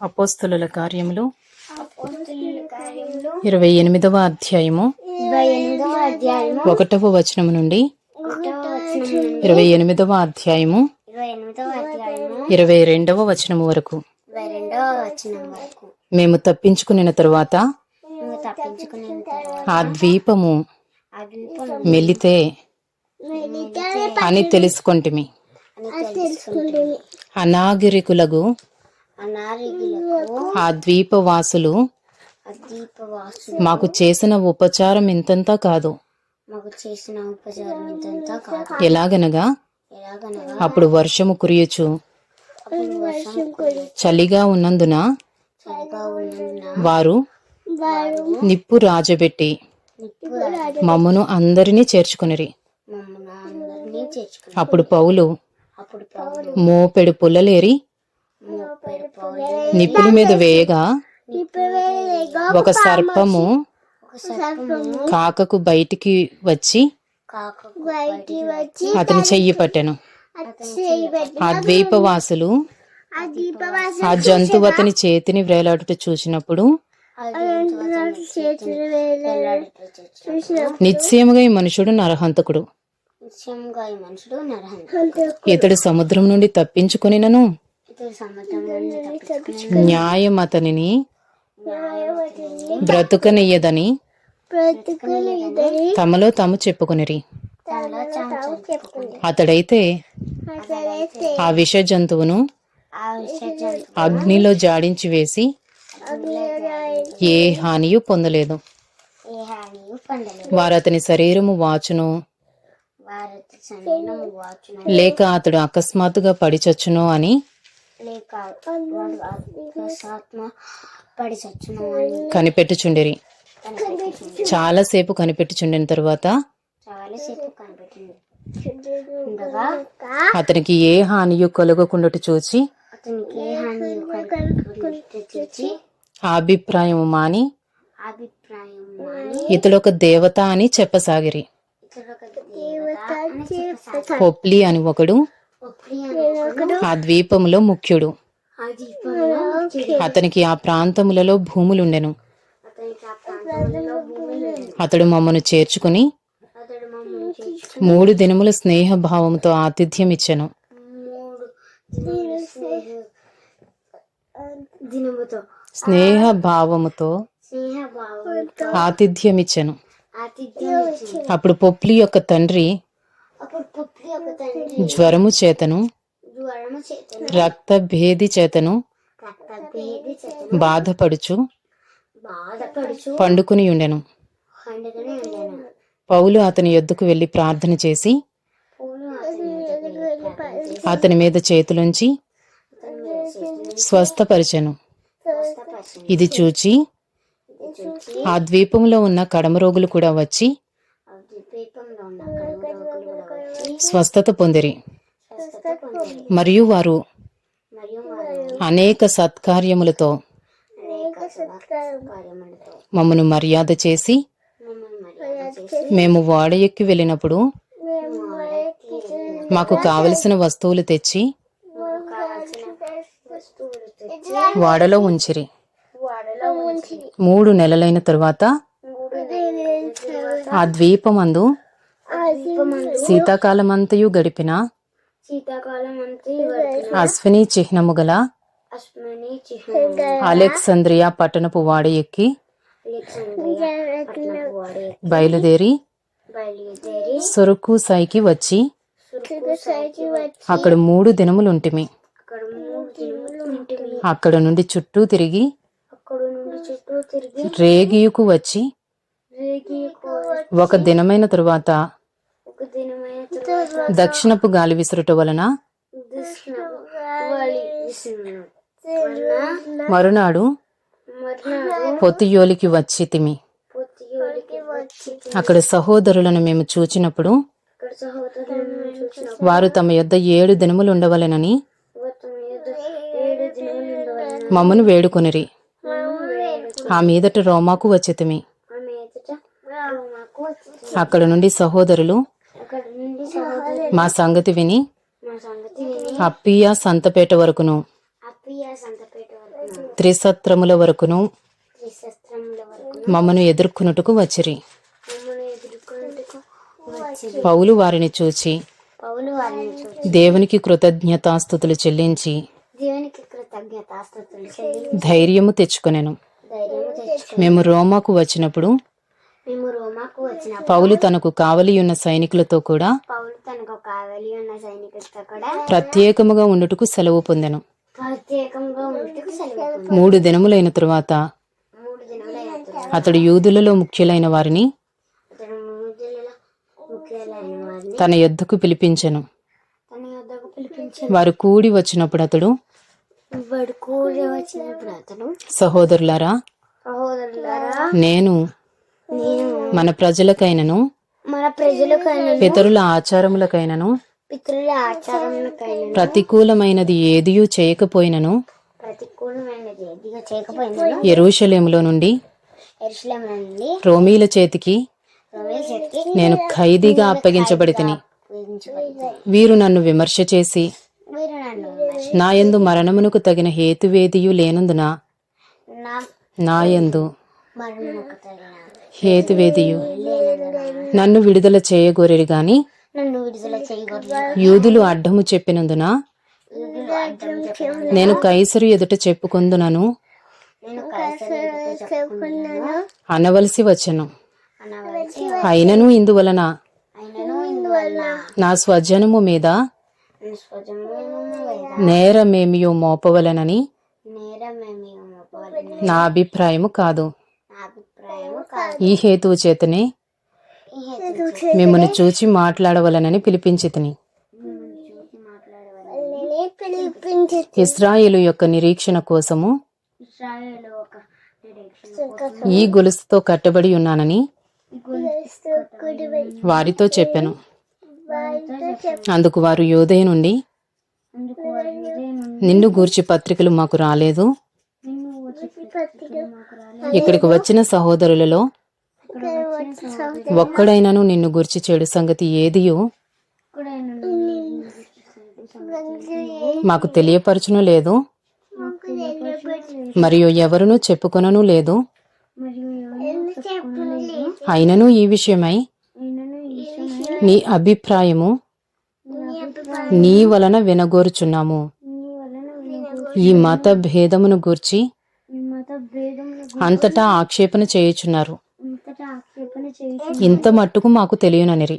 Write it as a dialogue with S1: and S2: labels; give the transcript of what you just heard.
S1: అపోస్తుల కార్యములు ఇరవై ఎనిమిదవ అధ్యాయము ఒకటవ వచనము నుండి ఇరవై ఎనిమిదవ అధ్యాయము
S2: ఇరవై
S1: రెండవ వచనము వరకు. మేము తప్పించుకునిన తరువాత ఆ ద్వీపము మెలితే అని తెలుసుకొంటిమి. అనాగరికులకు ఆ ద్వీపవాసులు మాకు చేసిన ఉపచారం ఇంతంతా కాదు. ఎలాగనగా? అప్పుడు వర్షము కురియుచు. చలిగా ఉన్నందున వారు నిప్పు రాజబెట్టి మమ్మను అందరినీ చేర్చుకునిరి. అప్పుడు పౌలు మోపెడు పుల్లలేరి నిప్పుల మీద వేయగా ఒక సర్పము కాకకు బయటికి వచ్చి అతని చెయ్యి పట్టెను. ఆ ద్వీపవాసులు ఆ జంతువు అతని చేతిని వేలాడుట చూసినప్పుడు నిశ్చయముగా ఈ మనుషుడు నరహంతకుడు. ఇతడు సముద్రం నుండి తప్పించుకొనినను. న్యాయం అతనిని బ్రతుకనియ్యదని తమలో తాము చెప్పుకొనిరి. అతడైతే ఆ విష జంతువును అగ్నిలో జాడించి వేసి ఏ హానియు పొందలేదు. వారు అతని శరీరము వాచున. లేక అతడు అకస్మాత్తుగా పడిచొచ్చును అని
S2: లేక ఆత్మ పడి
S1: కనిపెట్టుచుండిరి. చాలాసేపు కనిపెట్టుచుండిన తరువాత
S2: చాలాసేపు కనిపెట్టింది. ఉండగా
S1: అతనికి ఏ హానియు కలుగకుండాటు చూచి
S2: అతనికి ఏ హాని
S1: ఆ మాని
S2: అభిప్రాయం మాని
S1: ఇతడొక దేవత అని చెప్పసాగిరి.
S2: ఇతడు ఒక దేవత అని చెప్పసాగాడు.
S1: పొప్లి అనే ఒకడు ఆ ద్వీపములో ముఖ్యుడు. అతనికి ఆ ప్రాంతములలో భూములుండెను. అతడు మమ్మను చేర్చుకుని మూడు దినముల స్నేహ భావముతో ఆతిథ్యం ఇచ్చెను
S2: మూడు దినములు స్నేహ దినముతో
S1: స్నేహ భావముతో
S2: స్నేహ భావంతో
S1: ఆతిథ్యం ఇచ్చెను అప్పుడు పొప్లి యొక్క తండ్రి జ్వరము చేతను రక్త భేది చేతను
S2: రక్తభేది చేతను
S1: బాధపడుచు పండుకుని ఉండెను. పౌలు అతని యొద్దకు వెళ్ళి ప్రార్థన చేసి
S2: పూలు అతని మీదకి వెళ్ళి ప్రార్థన చేసి
S1: అతని మీద చేతులుంచి స్వస్థపరిచెను.
S2: స్వస్థపరిచింది
S1: ఇది చూచి
S2: ఇది చూచి
S1: ఆ ద్వీపంలో ఉన్న కడమ రోగులు కూడా వచ్చి
S2: ఆ ద్వీపంలో ఉన్న కడుగు రోగులు కూడా వచ్చి
S1: స్వస్థత పొందిరి. మరియు వారు అనేక సత్కార్యములతో మమ్మను మర్యాద చేసి
S2: మమ్మల్ని మర్యాద చేసి
S1: మేము వాడ ఎక్కి వెళ్ళినప్పుడు మాకు కావలసిన వస్తువులు తెచ్చి వాడలో ఉంచిరి. మూడు నెలలైన తరువాత ఆ ద్వీపమందు శీతాకాలమంతయు గడిపిన
S2: శీతాకాలం అంతా గడిపిన
S1: అశ్విని చిహ్నము గల అలెక్సంద్రియా పట్టణపు వాడ ఎక్కి బయలుదేరి సొరుకు సైకి వచ్చి అక్కడ మూడు దినములుంటిమి.
S2: అక్కడ
S1: నుండి చుట్టూ తిరిగి రేగియుకు వచ్చి ఒక దినమైన తరువాత దక్షిణపు గాలి విసురుట వలన మరునాడు పొత్తియోలికి వచ్చి తిమి అక్కడ సహోదరులను మేము చూచినప్పుడు వారు తమ యొద్ద ఏడు దినములు ఉండవలెనని మమ్మను వేడుకొనిరి. ఆ మీదట రోమాకు వచ్చితిమి. అక్కడ నుండి సహోదరులు మా సంగతి విని అప్పియా సంతపేట వరకును త్రిసత్రముల వరకును మమ్మను ఎదుర్కొనుటకు వచ్చిరి. పౌలు వారిని చూచి దేవునికి కృతజ్ఞతాస్థుతులు చెల్లించి ధైర్యము తెచ్చుకొనెను. మేము రోమాకు వచ్చినప్పుడు
S2: మేము రోమాకు వచ్చిన
S1: పౌలు తనకు కావలి ఉన్న సైనికులతో కూడా
S2: పౌలు తనకు కావలి ఉన్న సైనికులతో కూడా
S1: ప్రత్యేకముగా ఉండుటకు సెలవు పొందెను.
S2: ప్రత్యేకంగా ఉంటకు సెలవు
S1: మూడు దినములైన తరువాత
S2: మూడు
S1: అతడు యూదులలో ముఖ్యులైన వారిని
S2: అతడు మూడు దినాల ముఖ్యులైన వారిని
S1: తన యొద్దకు పిలిపించెను.
S2: తన యొద్దకు పిలిపించి
S1: వారు కూడి వచ్చినప్పుడు అతడు
S2: కూడి వచ్చినప్పుడు
S1: సహోదరులారా నేను మన ప్రజలకైనను
S2: మన ప్రజలకైనా
S1: పితరుల ఆచారములకైనను
S2: పితృల ఆచారములకైనా
S1: ప్రతికూలమైనది ఏదియూ చేయకపోయినను
S2: ప్రతికూలమైనది
S1: ఎరుషలేములో నుండి రోమీల చేతికి నేను ఖైదీగా అప్పగించబడి తిని వీరు నన్ను విమర్శ చేసి నాయందు మరణమునకు తగిన హేతువేదియు లేనందున
S2: నా
S1: నాయందు
S2: మరణముకు తగిన
S1: హేతువేదియు. నన్ను విడుదల చేయగోరిరి గాని యూదులు అడ్డము చెప్పినందున? నేను కైసరు ఎదుట చెప్పుకొందునను. అనవలసి వచ్చెను. అయినను ఇందువలన. నా స్వజనము మీద. నేరమేమియో మోపవలనని. నా అభిప్రాయము కాదు. ఈ హేతువు చేతనే మిమ్మల్ని చూచి మాట్లాడవలనని పిలిపించి ఇస్రాయేలు యొక్క నిరీక్షణ కోసము ఈ గొలుసుతో కట్టబడి ఉన్నానని వారితో చెప్పాను. అందుకు వారు యోదయ నుండి నిన్ను గూర్చి పత్రికలు మాకు రాలేదు
S2: నిన్ను వచ్చి పత్రికలు మాకు రాలేదు.
S1: ఇక్కడికి వచ్చిన సహోదరులలో
S2: ఒక్కడైనాను
S1: ఒక్కడైనను నిన్ను గూర్చి చెడు సంగతి ఏదియో మాకు తెలియపరచును లేదు మరియు ఎవరునూ చెప్పుకొనను లేదు. అయినను ఈ విషయమై నీ అభిప్రాయము
S2: నీ
S1: వలన వినగోరుచున్నాము. ఈ మత భేదమును గూర్చి అంతటా ఆక్షేపణ చేయుచున్నారు. ఇంత మట్టుకు మాకు తెలియననిరి.